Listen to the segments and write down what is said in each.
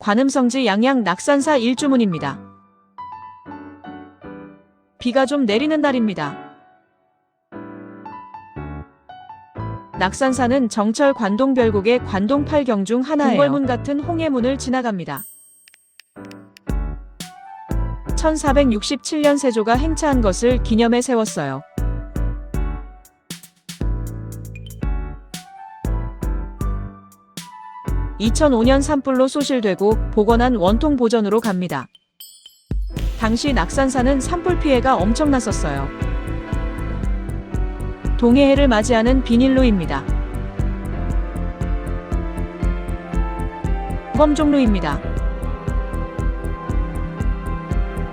관음성지 양양 낙산사 일주문입니다. 비가 좀 내리는 날입니다. 낙산사는 정철 관동 별곡의 관동 팔경 중 하나예요. 궁궐문 같은 홍해문을 지나갑니다. 1467년 세조가 행차한 것을 기념해 세웠어요. (2005년) 산불로 소실되고 복원한 원통 보전으로 갑니다. 당시 낙산사는 산불 피해가 엄청났었어요. 동해해를 맞이하는 비닐로입니다. 범종로입니다.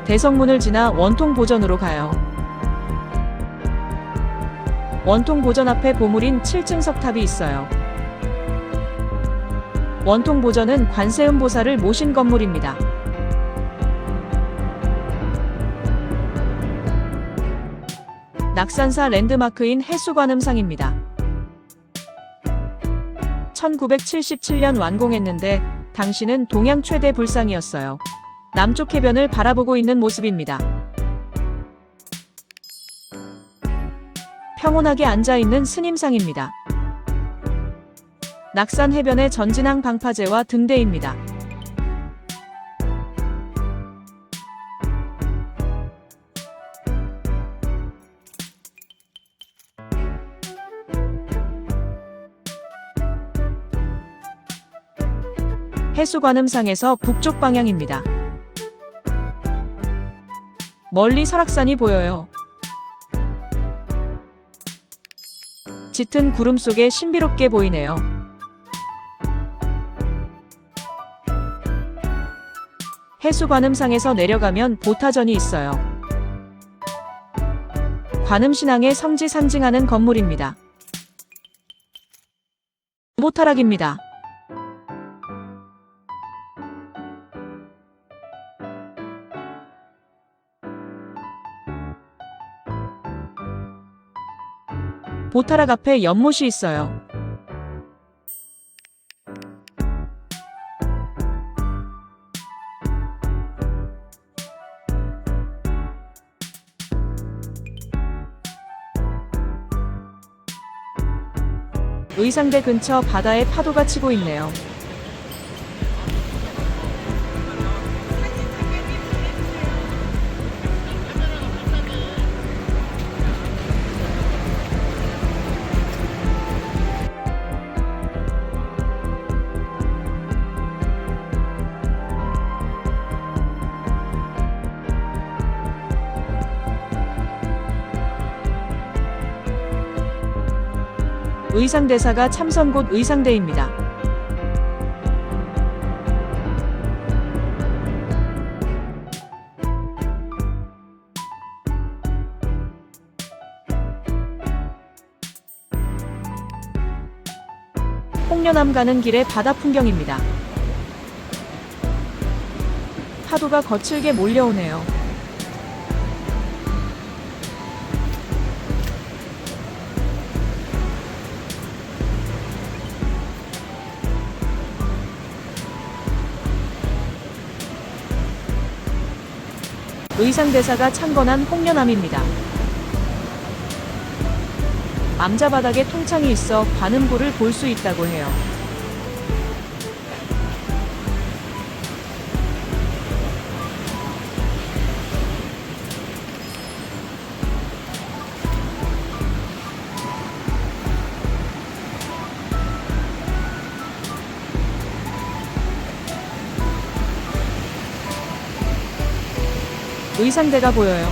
대성문을 지나 원통 보전으로 가요. 원통 보전 앞에 보물인 7층 석탑이 있어요. 원통 보전은 관세음 보살을 모신 건물입니다. 낙산사 랜드마크인 해수관음상입니다. 1977년 완공했는데 당시는 동양 최대 불상이었어요. 남쪽 해변을 바라보고 있는 모습입니다. 평온하게 앉아 있는 스님상입니다. 낙산 해변의 전진항 방파제와 등대입니다. 해수관음상에서 북쪽 방향입니다. 멀리 설악산이 보여요. 짙은 구름 속에 신비롭게 보이네요. 해수 관음상에서 내려가면 보타전이 있어요. 관음신앙의 성지 상징하는 건물입니다. 모타락입니다. 보타락 앞에 연못이 있어요. 의상대 근처 바다에 파도가 치고 있네요. 의상대사가 참선 곳 의상대입니다. 홍련암 가는 길의 바다 풍경입니다. 파도가 거칠게 몰려오네요. 의상대사가 창건한 홍련암입니다. 암자바닥에 통창이 있어 관음고를 볼 수 있다고 해요. 의상대가 보여요.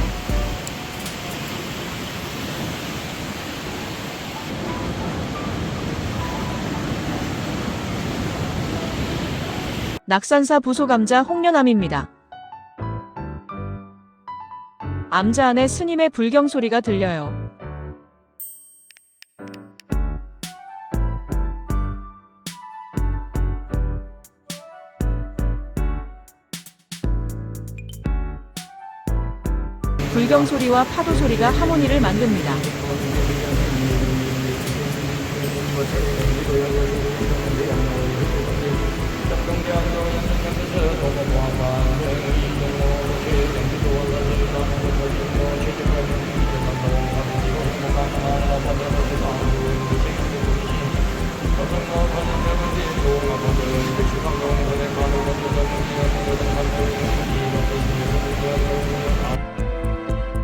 낙산사 부소감자 홍련암입니다. 암자 안에 스님의 불경 소리가 들려요. 불경 소리와 파도 소리가 하모니를 만듭니다.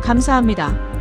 감사합니다.